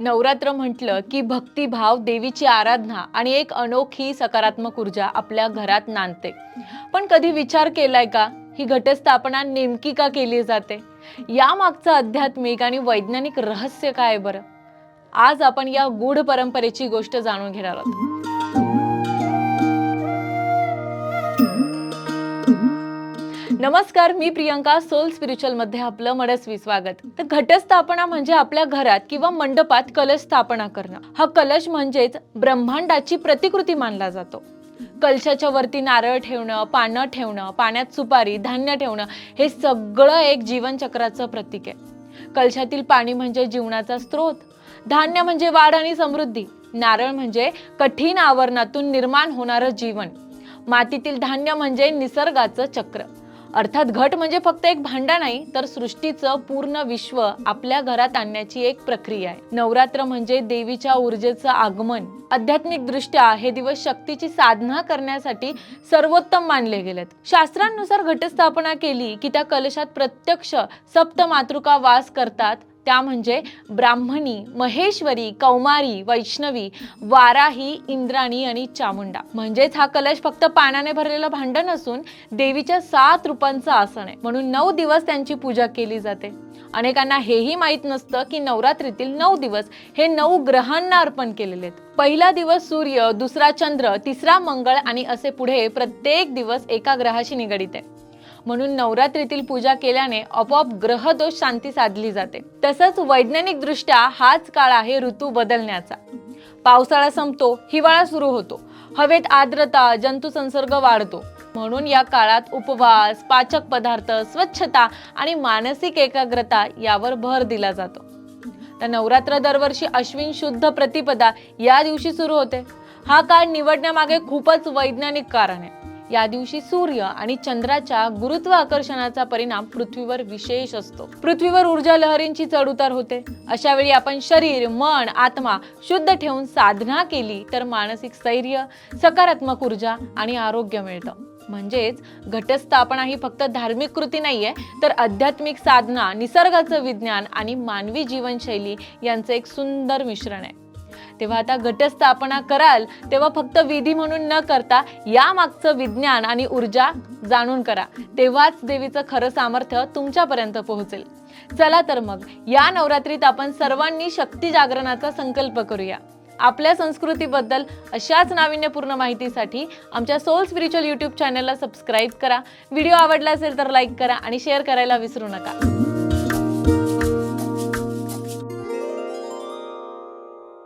नवरात्र म्हटलं की भक्तिभाव देवीची आराधना आणि एक अनोखी सकारात्मक ऊर्जा आपल्या घरात नांदते. पण कधी विचार केलाय का? ही घटस्थापना नेमकी का केली जाते? यामागचं आध्यात्मिक आणि वैज्ञानिक रहस्य काय बरं? आज आपण या गूढ परंपरेची गोष्ट जाणून घेणार आहोत. नमस्कार मी प्रियंका सोल स्पिरिच्युअलमध्ये आपलं मनस्वी स्वागत. तर घटस्थापना म्हणजे आपल्या घरात किंवा मंडपात कलश स्थापना करणं. हा कलश म्हणजेच ब्रह्मांडाची प्रतिकृती मानला जातो. कलशाच्या वरती नारळ ठेवणं पानं ठेवणं पाण्यात सुपारी धान्य ठेवणं हे सगळं एक जीवनचक्राचं प्रतीक आहे. कलशातील पाणी म्हणजे जीवनाचा स्रोत. धान्य म्हणजे वाढ आणि समृद्धी. नारळ म्हणजे कठीण आवरणातून निर्माण होणारं जीवन. मातीतील धान्य म्हणजे निसर्गाचं चक्र. अर्थात घट म्हणजे फक्त एक भांडा नाही तर सृष्टीचं पूर्ण विश्व आपल्या घरात आणण्याची एक प्रक्रिया आहे. नवरात्र म्हणजे देवीच्या ऊर्जेचं आगमन. आध्यात्मिक दृष्ट्या हे दिवस शक्तीची साधना करण्यासाठी सर्वोत्तम मानले गेलेत. शास्त्रांनुसार घटस्थापना केली की त्या कलशात प्रत्यक्ष सप्त मातृका वास करतात. त्या म्हणजे ब्राह्मणी महेश्वरी कौमारी वैष्णवी वाराही इंद्राणी आणि चामुंडा. म्हणजेच हा कलश फक्त पाण्याने भरलेलं भांड नसून देवीच्या सात रूपांचं आसन आहे. म्हणून नऊ दिवस त्यांची पूजा केली जाते. अनेकांना हेही माहीत नसतं की नवरात्रीतील नऊ दिवस हे नऊ ग्रहांना अर्पण केलेले आहेत. पहिला दिवस सूर्य दुसरा चंद्र तिसरा मंगळ आणि असे पुढे प्रत्येक दिवस एका ग्रहाशी निगडित आहे. म्हणून नवरात्रीतील पूजा केल्याने आपोआप ग्रहदोष शांती साधली जाते. तसंच वैज्ञानिक दृष्ट्या हाच काळ आहे ऋतू बदलण्याचा. पावसाळा संपतो हिवाळा सुरू होतो. हवेत आर्द्रता जंतुसंसर्ग वाढतो. म्हणून या काळात उपवास पाचक पदार्थ स्वच्छता आणि मानसिक एकाग्रता यावर भर दिला जातो. तर नवरात्र दरवर्षी अश्विन शुद्ध प्रतिपदा या दिवशी सुरू होते. हा काळ निवडण्यामागे खूपच वैज्ञानिक कारण आहे. या दिवशी सूर्य आणि चंद्राच्या गुरुत्व आकर्षणाचा परिणाम पृथ्वीवर विशेष असतो. पृथ्वीवर ऊर्जा लहरींची चढउतार होते. अशा वेळी आपण शरीर मन आत्मा शुद्ध ठेवून साधना केली तर मानसिक स्थैर्य सकारात्मक ऊर्जा आणि आरोग्य मिळतं. म्हणजेच घटस्थापना ही फक्त धार्मिक कृती नाहीये तर आध्यात्मिक साधना निसर्गाचं विज्ञान आणि मानवी जीवनशैली यांचं एक सुंदर मिश्रण आहे. तेव्हा आता घटस्थापना कराल तेव्हा फक्त विधी म्हणून न करता या मागचं विज्ञान आणि ऊर्जा जाणून करा. तेव्हाच देवीचं खरं सामर्थ्य तुमच्यापर्यंत पोहोचेल. चला तर मग या नवरात्रीत आपण सर्वांनी शक्ती जागरणाचा संकल्प करूया. आपल्या संस्कृतीबद्दल अशाच नाविन्यपूर्ण माहितीसाठी आमच्या सोल स्पिरिच्युअल यूट्यूब चॅनलला सबस्क्राईब करा. व्हिडिओ आवडला असेल तर लाईक करा आणि शेअर करायला विसरू नका.